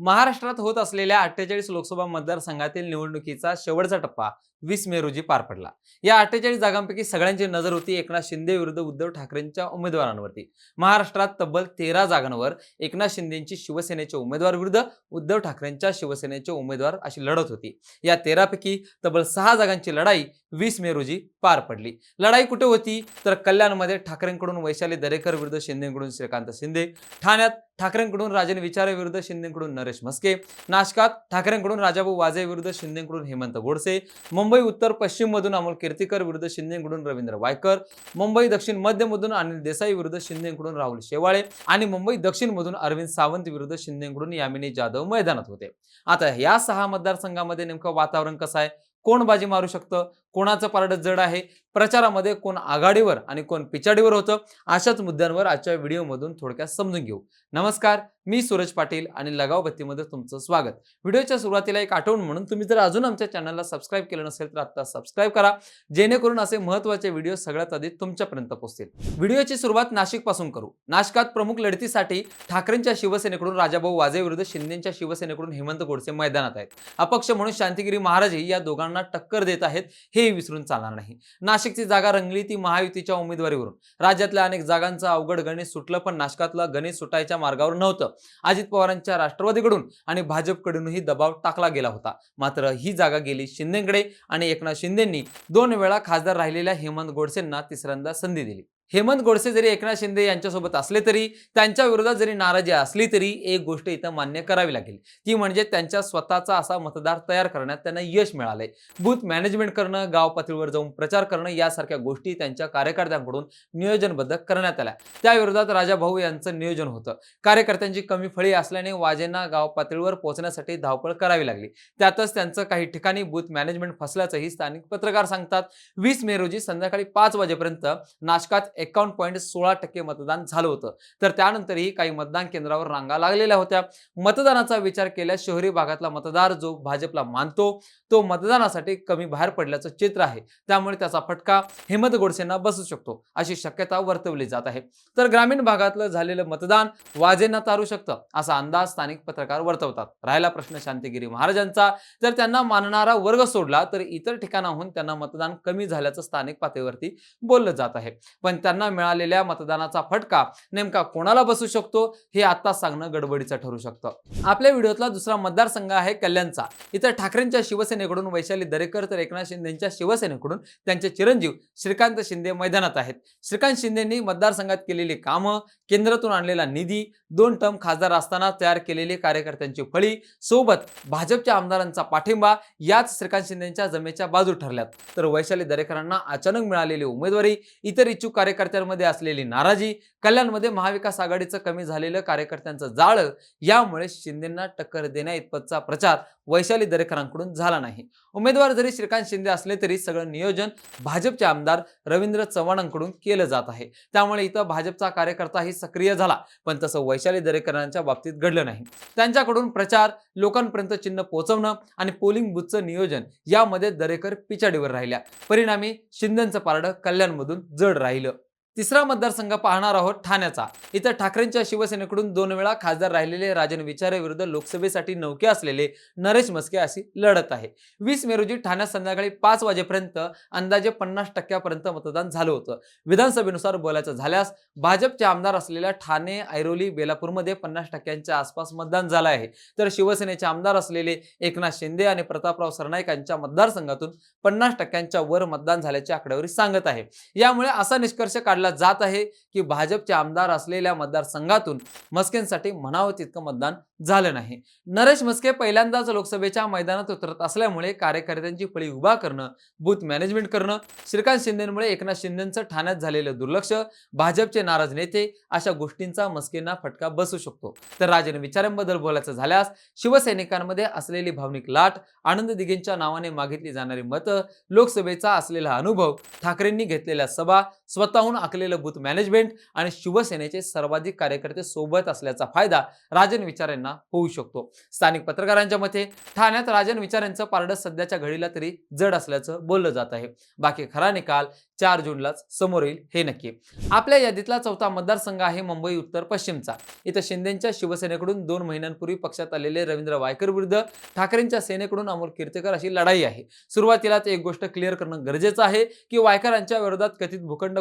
महाराष्ट्रात होत असलेल्या अठ्ठेचाळीस लोकसभा मतदारसंघातील निवडणुकीचा शेवटचा टप्पा वीस मे रोजी पार पडला. या अठ्ठेचाळीस जागांपैकी सगळ्यांची नजर होती एकनाथ शिंदे विरुद्ध उद्धव ठाकरेंच्या उमेदवारांवरती. महाराष्ट्रात तब्बल तेरा जागांवर एकनाथ शिंदेची शिवसेनेचे उमेदवार विरुद्ध उद्धव ठाकरेंच्या शिवसेनेचे उमेदवार अशी लढत होती. या तेरापैकी तब्बल सहा जागांची लढाई वीस मे रोजी पार पडली. लढाई कुठे होती? तर कल्याणमध्ये ठाकरेंकडून वैशाली दरेकर विरुद्ध शिंदेकडून श्रीकांत शिंदे. ठाण्यात ठाकरेंकडून राजन विचारेविरुद्ध शिंदेकडून नरेश म्हस्के. नाशकात ठाकरेंकडून राजाभाऊ वाजेविरुद्ध शिंदेकडून हेमंत गोडसे. मुंबई उत्तर पश्चिममधून अमोल कीर्तीकर विरुद्ध शिंदेकडून रवींद्र वायकर. मुंबई दक्षिण मध्यमधून अनिल देसाई विरुद्ध शिंदेकडून राहुल शेवाळे. आणि मुंबई दक्षिणमधून अरविंद सावंत विरुद्ध शिंदेकडून यामिनी जाधव मैदानात होते. आता या सहा मतदारसंघामध्ये नेमकं वातावरण कसं आहे? कोण बाजी मारू शकतं? कोणाचं पारडं जड आहे? प्रचारामध्ये कोण आघाडीवर आणि कोण पिछाडीवर होतं अशाच मुद्द्यांवर आजच्या व्हिडिओमधून थोडक्यात समजून घेऊ. नमस्कार मी सूरज पाटील आणि लगाव बत्तीमध्ये तुमचं स्वागत. व्हिडिओच्या सुरुवातीला एक आठवण म्हणून तुम्ही जर अजून आमच्या चॅनलला सबस्क्राईब केलं नसेल तर आता सबस्क्राईब करा जेणेकरून असे महत्त्वाचे व्हिडिओ सगळ्यात आधी तुमच्यापर्यंत पोहोचतील. व्हिडिओची सुरुवात नाशिकपासून करू. नाशिकात प्रमुख लढतीसाठी ठाकरेंच्या शिवसेनेकडून राजाभाऊ वाजे विरुद्ध शिंदेच्या शिवसेनेकडून हेमंत गोडसे मैदानात आहेत. अपक्ष म्हणून शांतिगिरी महाराजही या दोघांना टक्कर देत आहेत हे विसरून चालणार नाही. नाशिकची जागा रंगली ती महायुतीच्या उमेदवारीवरून. राज्यातल्या अनेक जागांचं अवघड गणित सुटलं पण नाशकातलं गणित सुटायच्या मार्गावर नव्हतं. अजित पवारांच्या राष्ट्रवादीकडून आणि भाजपकडूनही दबाव टाकला गेला होता. मात्र ही जागा गेली शिंदेकडे आणि एकनाथ शिंदेंनी दोन वेळा खासदार राहिलेल्या हेमंत गोडसेंना तिसऱ्यांदा संधी दिली. हेमंत गोडसे जरी एकनाथ शिंदे यांच्यासोबत असले तरी त्यांच्या विरोधात जरी नाराजी असली तरी एक गोष्ट इथं मान्य करावी लागेल. ती म्हणजे त्यांच्या स्वतःचा असा मतदार तयार करण्यात त्यांना यश मिळालंय. बूथ मॅनेजमेंट करणं गाव पातळीवर जाऊन प्रचार करणं यासारख्या गोष्टी त्यांच्या कार्यकर्त्यांकडून नियोजनबद्ध करण्यात आल्या. त्या विरोधात राजा भाऊ यांचं नियोजन होतं. कार्यकर्त्यांची कमी फळी असल्याने वाजेंना गाव पातळीवर पोहोचण्यासाठी धावपळ करावी लागली. त्यातच त्यांचं काही ठिकाणी बूथ मॅनेजमेंट फसल्याचंही स्थानिक पत्रकार सांगतात. वीस मे रोजी संध्याकाळी पाच वाजेपर्यंत नाशकात एकावन्न पॉईंट सोळा टक्के मतदान झालं होतं. तर त्यानंतरही काही मतदान केंद्रावर रांगा लागलेल्या होत्या. मतदानाचा विचार केल्यास शहरी भागातला मतदार जो भाजपला मानतो तो मतदानासाठी कमी बाहेर पडल्याचं चित्र आहे. त्यामुळे त्याचा फटका हेमंत गोडसेंना बसू शकतो अशी शक्यता वर्तवली जात आहे. तर ग्रामीण भागातलं झालेलं मतदान वाजेंना तारू शकतं असा अंदाज स्थानिक पत्रकार वर्तवतात. राहिला प्रश्न शांतिगिरी महाराजांचा. जर त्यांना मानणारा वर्ग सोडला तर इतर ठिकाणाहून त्यांना मतदान कमी झाल्याचं स्थानिक पातळीवरती बोललं जात आहे. पण त्यांना मिळालेल्या मतदानाचा फटका नेमका कोणाला बसू शकतो हे आता सांगणं गडबडीचं ठरू शकतं. आपल्या व्हिडिओतला दुसरा मतदारसंघ आहे कल्याणचा. इथं ठाकरेंच्या शिवसेनेकडून वैशाली दरेकर तर एकनाथ शिंदेच्या शिवसेनेकडून त्यांचे चिरंजीव श्रीकांत शिंदे मैदानात आहेत. श्रीकांत शिंदेंनी मतदारसंघात केलेली कामं केंद्रातून आणलेला निधी दोन टर्म खासदार असताना तयार केलेली कार्यकर्त्यांची फळी सोबत भाजपच्या आमदारांचा पाठिंबा याच श्रीकांत शिंदेच्या जमेच्या बाजू ठरल्यात. तर वैशाली दरेकरांना अचानक मिळालेली उमेदवारी इतर इच्छुक कार्यकर्त्यांमध्ये असलेली नाराजी कल्याणमध्ये महाविकास आघाडीचं कमी झालेलं कार्यकर्त्यांचं जाळं यामुळे शिंदेंना टक्कर देण्या इतपतचा प्रचार वैशाली दरेकरांकडून झाला नाही. उमेदवार जरी श्रीकांत शिंदे असले तरी सगळं नियोजन भाजपचे आमदार रवींद्र चव्हाणांकडून केलं जात आहे. त्यामुळे इथं भाजपचा कार्यकर्ताही सक्रिय झाला पण तसं वैशाली दरेकरांच्या बाबतीत घडलं नाही. त्यांच्याकडून प्रचार लोकांपर्यंत चिन्ह पोहोचवणं आणि पोलिंग बुथचं नियोजन यामध्ये दरेकर पिछाडीवर राहिल्या. परिणामी शिंदेचं पारडं कल्याणमधून जड राहिलं. तिसरा मतदारसंघ पाहणार आहोत ठाण्याचा. इथं ठाकरेंच्या शिवसेनेकडून दोन वेळा खासदार राहिलेले राजन विचारे विरुद्ध लोकसभेसाठी नौके असलेले नरेश मस्के अशी लढत आहे. वीस मे रोजी ठाण्यात संध्याकाळी पाच वाजेपर्यंत अंदाजे पन्नास टक्क्यापर्यंत मतदान झालं होतं. विधानसभेनुसार बोलायचं झाल्यास भाजपचे आमदार असलेल्या ठाणे ऐरोली बेलापूरमध्ये पन्नास टक्क्यांच्या आसपास मतदान झालं आहे. तर शिवसेनेचे आमदार असलेले एकनाथ शिंदे आणि प्रतापराव सरनाईक यांच्या मतदारसंघातून पन्नास टक्क्यांच्या वर मतदान झाल्याची आकडेवारी सांगत आहे. यामुळे असा निष्कर्ष काढला जात आहे की भाजपचे आमदार असलेल्या मतदारसंघातून मस्केंसाठी म्हणावं तितकं मतदान झालं नाही. नरेश मस्के पहिल्यांदाच लोकसभेच्या मैदानात उतरत असल्यामुळे कार्यकर्त्यांची फळी उभा करणं बूथ मॅनेजमेंट करणं श्रीकांत शिंदेमुळे एकनाथ शिंदेचं ठाण्यात झालेलं दुर्लक्ष भाजपचे नाराज नेते अशा गोष्टींचा मस्केंना फटका बसू शकतो. तर राजन विचारांबद्दल बोलायचं झाल्यास शिवसैनिकांमध्ये असलेली भावनिक लाट आनंद दिघेंच्या नावाने मागितली जाणारी मतं लोकसभेचा असलेला अनुभव ठाकरेंनी घेतलेल्या सभा स्वतःहून आखलेलं बूथ मॅनेजमेंट आणि शिवसेनेचे सर्वाधिक कार्यकर्ते सोबत असल्याचा फायदा राजन विचार यांना होऊ शकतो. स्थानिक पत्रकारांच्या मते ठाण्यात राजन विचार यांचं पारडं सध्याच्या घडीला तरी जड असल्याचं बोललं जात आहे. बाकी खरा निकाल चार जूनलाच समोर येईल हे नक्की. आपल्या यादीतला चौथा मतदारसंघ आहे मुंबई उत्तर पश्चिमचा. इथं शिंदेच्या शिवसेनेकडून दोन महिन्यांपूर्वी पक्षात आलेले रवींद्र वायकर विरुद्ध ठाकरेंच्या सेनेकडून अमोल कीर्तीकर अशी लढाई आहे. सुरुवातीलाच एक गोष्ट क्लिअर करणं गरजेचं आहे की वायकरांच्या विरोधात कथित भूखंड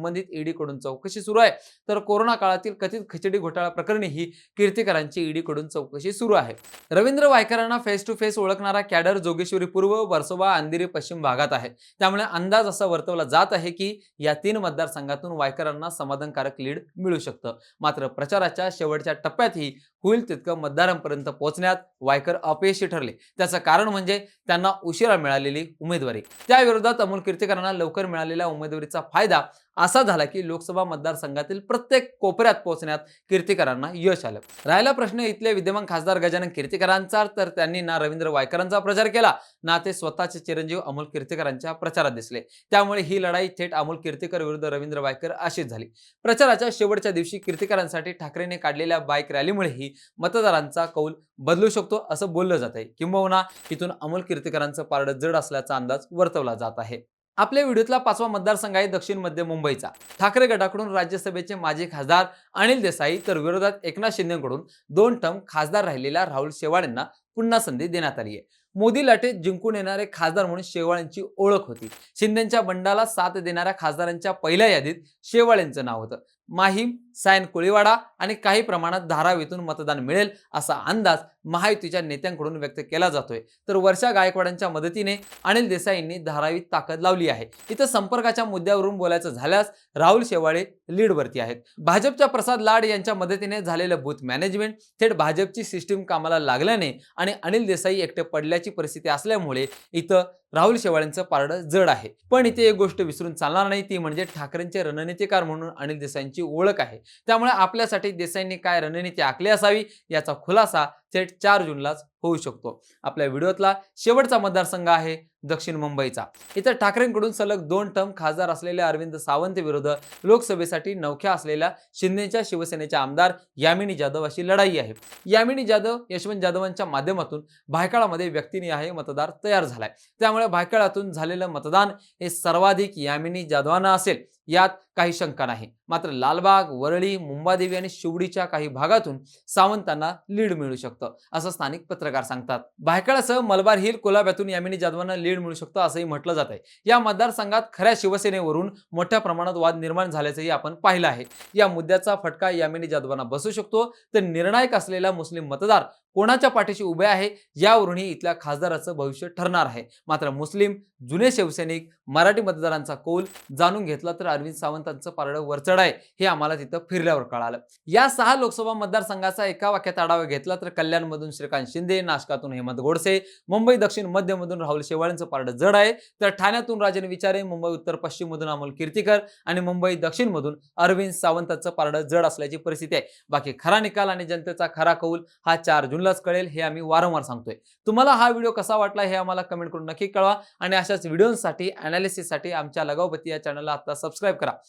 संबंधित ईडीकडून चौकशी सुरू आहे. तर कोरोना काळातील कथित खिचडी घोटाळा प्रकरणी ही कीर्तीकरांची ईडीकडून चौकशी सुरू आहे. रवींद्र वायकरांना फेस टू फेस ओळखणारा कॅडर जोगेश्वरी पूर्व वर्सोवा अंधेरी पश्चिम भागात आहे. त्यामुळे अंदाज असा वर्तवला जात आहे की या तीन मतदारसंघातून वायकरांना समाधानकारक लीड मिळू शकतं. मात्र प्रचाराच्या शेवटच्या टप्प्यातही होईल तितकं मतदारांपर्यंत पोहोचण्यात वायकर अपयशी ठरले. त्याचं कारण म्हणजे त्यांना उशिरा मिळालेली उमेदवारी. त्या विरोधात अमोल कीर्तीकरांना लवकर मिळालेल्या उमेदवारीचा फायदा असा झाला की लोकसभा मतदारसंघातील प्रत्येक कोपऱ्यात पोहोचण्यात कीर्तिकरांना यश आलं. राहिला प्रश्न इथले विद्यमान खासदार गजानन कीर्तीकरांचा तर त्यांनी ना रवींद्र वायकरांचा प्रचार केला ना ते स्वतःचे चिरंजीव अमोल कीर्तीकरांच्या प्रचारात दिसले. त्यामुळे ही लढाई थेट अमोल कीर्तीकर विरुद्ध रवींद्र वायकर अशीच झाली. प्रचाराच्या शेवटच्या दिवशी कीर्तिकरांसाठी ठाकरेने काढलेल्या बाईक रॅलीमुळेही मतदारांचा कौल बदलू शकतो असं बोललं जात आहे किंबहुना इथून अमोल कीर्तिकरांचं पारडं जड असल्याचा अंदाज वर्तवला जात आहे. आपल्या व्हिडिओतला पाचवा मतदारसंघ आहे दक्षिण मध्य मुंबईचा. ठाकरे गटाकडून राज्यसभेचे माजी खासदार अनिल देसाई तर विरोधात एकनाथ शिंदेकडून दोन टर्म खासदार राहिलेल्या राहुल शेवाळ यांना पुन्हा संधी देण्यात आली आहे. मोदी लाटेत जिंकून येणारे खासदार म्हणून शेवाळ यांची ओळख होती. शिंदेच्या बंडाला साथ देणाऱ्या खासदारांच्या पहिल्या यादीत शेवाळ यांचं नाव होतं. माहीम सायन कोळीवाडा आणि काही प्रमाणात धारावीतून मतदान मिळेल असा अंदाज महायुतीच्या नेत्यांकडून व्यक्त केला जातोय. तर वर्षा गायकवाडांच्या मदतीने अनिल देसाईंनी धारावीत ताकद लावली आहे. इथं संपर्काच्या मुद्द्यावरून बोलायचं झाल्यास राहुल शेवाळे लीडवरती आहेत. भाजपच्या प्रसाद लाड यांच्या मदतीने झालेलं बूथ मॅनेजमेंट थेट भाजपची सिस्टीम कामाला लागल्याने आणि अनिल देसाई एकटे पडल्याची परिस्थिती असल्यामुळे इथं राहुल शेवाळेंचं पारडं जड आहे. पण इथे एक गोष्ट विसरून चालणार नाही ती म्हणजे ठाकरेंचे रणनीतिकार म्हणून अनिल देसाईंची ओळख आहे. त्यामुळे आपल्यासाठी देसाईंनी काय रणनीती आखली असावी याचा खुलासा थेट चार जूनलाच होऊ शकतो. आपल्या व्हिडिओतला शेवटचा मतदारसंघ आहे दक्षिण मुंबईचा. इथं ठाकरेंकडून सलग दोन टर्म खासदार असलेल्या अरविंद सावंत विरुद्ध लोकसभेसाठी नवख्या असलेल्या शिंदेच्या शिवसेनेच्या आमदार यामिनी जाधव अशी लढाई आहे. यामिनी जाधव यशवंत जाधवांच्या माध्यमातून भायकाळामध्ये भायखळामध्ये आहे मतदार तयार झालाय. त्यामुळे भायकाळातून झालेलं मतदान हे सर्वाधिक यामिनी जाधवांना असेल. यात काही शंका नाही. मात्र लालबाग वरळी मुंबादेवी आणि शिवडीच्या काही भागातून सावंतांना लीड मिळू शकतं असं स्थानिक पत्रकार सांगतात. भायखळासह मलबार हिल कोलाब्यातून यामिनी जाधवांना लीड मिळू शकतं असंही म्हटलं जात आहे या मतदारसंघात खऱ्या शिवसेनेवरून मोठ्या प्रमाणात वाद निर्माण झाल्याचंही आपण पाहिलं आहे. या मुद्द्याचा फटका यामिनी जाधवांना बसू शकतो. तर निर्णायक असलेला मुस्लिम मतदार कोणाच्या पाठीशी उभे आहे यावरूनही इथल्या खासदाराचं भविष्य ठरणार आहे. मात्र मुस्लिम जुने शिवसैनिक मराठी मतदारांचा कौल जाणून घेतला तर अरविंद सावंत सावंतांचं पारडं वरचढ आहे हे आम्हाला तिथं फिरल्यावर कळालं. या सहा लोकसभा मतदारसंघाचा एका वाक्यात आढावा घेतला तर कल्याणमधून श्रीकांत शिंदे नाशकातून हेमंत गोडसे मुंबई दक्षिण मध्यमधून राहुल शेवाळेंचं पारडं जड आहे तर ठाण्यातून राजन विचारे मुंबई उत्तर पश्चिममधून अमोल कीर्तीकर आणि मुंबई दक्षिणमधून अरविंद सावंतांचं पारडं जड असल्याची परिस्थिती आहे. बाकी खरा निकाल आणि जनतेचा खरा कौल हा चार जूनलाच कळेल हे आम्ही वारंवार सांगतोय. तुम्हाला हा व्हिडिओ कसा वाटला हे आम्हाला कमेंट करून नक्की कळवा आणि अशाच व्हिडिओसाठी अनालिसिससाठी आमच्या लगावपती या चॅनलला आता सबस्क्राईब करा.